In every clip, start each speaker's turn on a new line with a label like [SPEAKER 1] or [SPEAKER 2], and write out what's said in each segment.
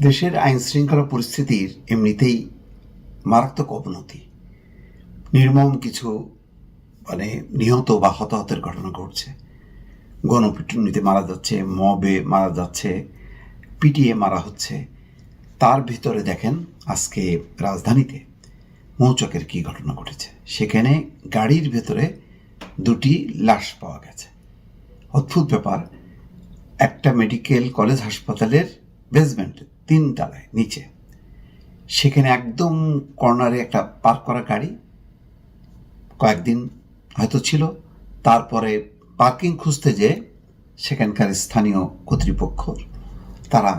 [SPEAKER 1] দেশের আইন শৃঙ্খলা পরিস্থিতির এমনিতেই মারাত্মক অবনতি। নির্মম কিছু মানে নিহত বা হতাহতের ঘটনা ঘটছে। গণপিটুনিতে মারা যাচ্ছে, মবে মারা যাচ্ছে পিটিয়ে মারা হচ্ছে। তার ভিতরে দেখেন আজকে রাজধানীতে মৌচকের কি ঘটনা ঘটেছে। সেখানে গাড়ির ভেতরে দুটি লাশ পাওয়া গেছে। অদ্ভুত ব্যাপার, একটা মেডিকেল কলেজ হাসপাতালের বেসমেন্টে তিন তলায় নিচে। সেখানে একদম কর্নারে একটা পার্ক করা গাড়ি। কয়েকদিন হয়তো ছিল। তারপরে পার্কিং খুঁজতে যে সেখানকার স্থানীয় কর্তৃপক্ষ তারা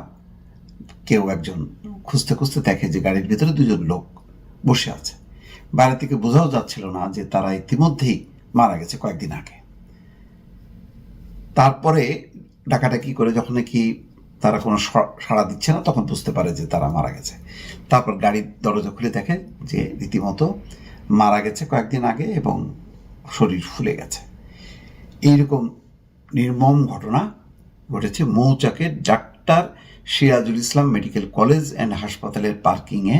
[SPEAKER 1] কেউ একজন খুঁজতে খুঁজতে দেখে যে গাড়ির ভিতরে দুজন লোক বসে আছে। বাইরে থেকে বোঝাও যাচ্ছিল না যে তারা ইতিমধ্যেই মারা গেছে কয়েকদিন আগে। তারপরে ডাকাডাকি করে যখন নাকি তারা কোনো সাড়া দিচ্ছে না, তখন বুঝতে পারে যে তারা মারা গেছে। তারপর গাড়ির দরজা খুলে দেখে যে রীতিমতো মারা গেছে কয়েকদিন আগে এবং শরীর ফুলে গেছে। এইরকম নির্মম ঘটনা ঘটেছে মৌচাকের doctor Sirajul Islam medical college and হাসপাতালের পার্কিংয়ে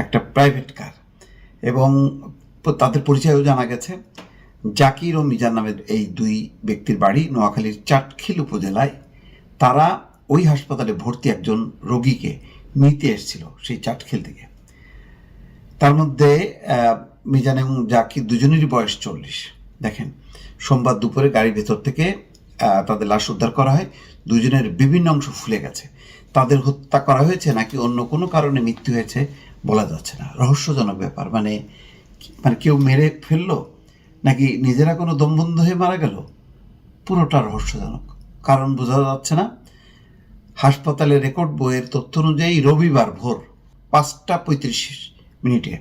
[SPEAKER 1] একটা প্রাইভেট কার এবং তাদের পরিচয়ও জানা গেছে। জাকির ও মিজান নামের এই দুই ব্যক্তির বাড়ি নোয়াখালীর চাটখিল উপজেলায়। তারা ওই হাসপাতালে ভর্তি একজন রোগীকে নিতে এসেছিল সেই চাটখিল থেকে। তার মধ্যে মিজান এবং জাকির দুজনেরই বয়স চল্লিশ। দেখেন, সোমবার দুপুরে গাড়ির ভেতর থেকে তাদের লাশ উদ্ধার করা হয়। দুজনের বিভিন্ন অংশ ফুলে গেছে। তাদের হত্যা করা হয়েছে নাকি অন্য কোনো কারণে মৃত্যু হয়েছে বলা যাচ্ছে না। রহস্যজনক ব্যাপার। মানে মানে কেউ মেরে ফেলল নাকি নিজেরা কোনো দমবন্ধ হয়ে মারা গেল? পুরোটা রহস্যজনক। কারণ বোঝা যাচ্ছে না হাসপাতালের রেকর্ড বইয়ের তথ্য অনুযায়ী রবিবার ভোর পাঁচটা পঁয়ত্রিশ মিনিটে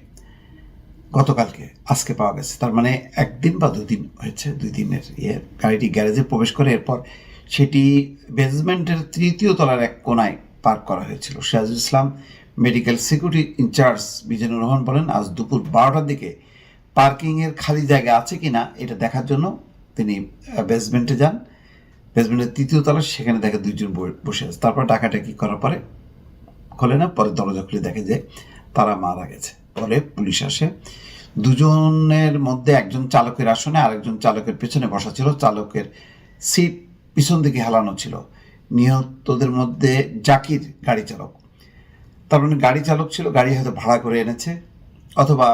[SPEAKER 1] গতকালকে আজকে পাওয়া গেছে। তার মানে একদিন বা দুই দিন হয়েছে, দুই দিনের ইয়ে। গাড়িটি গ্যারেজে প্রবেশ করে এরপর সেটি বেসমেন্টের তৃতীয় তলার এক কোনায় পার্ক করা হয়েছিল। Sirajul Islam, medical security incharge Bijenur Rahman বলেন, আজ দুপুর বারোটার দিকে পার্কিংয়ের খালি জায়গা আছে কি না এটা দেখার জন্য তিনি বেসমেন্টে যান। বেসমেন্টের তৃতীয় তলা সেখানে দেখে দুইজন বসে আছে। তারপর ডাকাটাকি করার পরে খোলে না? পরে দরজা খুলে দেখে যে তারা মারা গেছে। পরে পুলিশ আসে। দুজনের মধ্যে একজন চালকের আসনে আরেকজন চালকের পেছনে বসা ছিল। চালকের সিট পিছন দিকে হেলানো ছিল। নিহতদের মধ্যে জাকির গাড়ি চালক। তার মানে গাড়ি চালক ছিল, গাড়ি হয়তো ভাড়া করে এনেছে, অথবা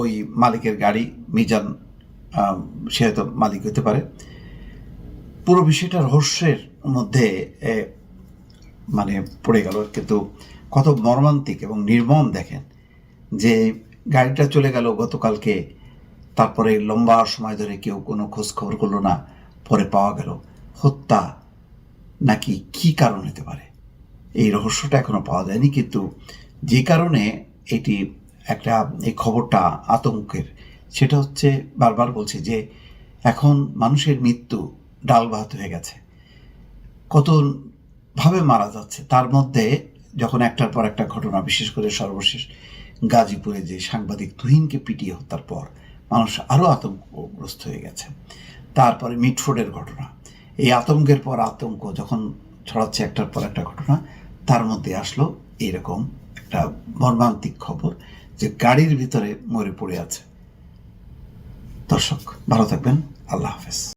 [SPEAKER 1] ওই মালিকের গাড়ি, মিজান সে হয়তো মালিক হতে পারে। পুরো বিষয়টা রহস্যের মধ্যে মানে পড়ে গেল। কিন্তু কত মর্মান্তিক এবং নির্মম দেখেন যে গাড়িটা চলে গেল গতকালকে, তারপরে লম্বা সময় ধরে কেউ কোনো খোঁজ খবর করল না, পরে পাওয়া গেল হত্যা নাকি কি কারণ হতে পারে? এই রহস্যটা এখনও পাওয়া যায়নি, কিন্তু যে কারণে এটি একটা, এই খবরটা আতঙ্কের, সেটা হচ্ছে বারবার বলছি যে এখন মানুষের মৃত্যু ডাল ভাত হয়ে গেছে। কত ভাবে মারা যাচ্ছে? তার মধ্যে যখন একটার পর একটা ঘটনা, বিশেষ করে সর্বশেষ গাজীপুরে যে সাংবাদিক তুহিনকে পিটিয়ে হত্যার পর, মানুষ আরও আতঙ্কগ্রস্ত হয়ে গেছে। তারপরে মিটফোর্ডের ঘটনা। এই আতঙ্কের পর আতঙ্ক যখন ছড়াচ্ছে একটার পর একটা ঘটনা, তার মধ্যে আসলো এরকম একটা মর্মান্তিক খবর যে গাড়ির ভিতরে মরে পড়ে আছে। দর্শক, ভালো থাকবেন। আল্লাহ হাফেজ।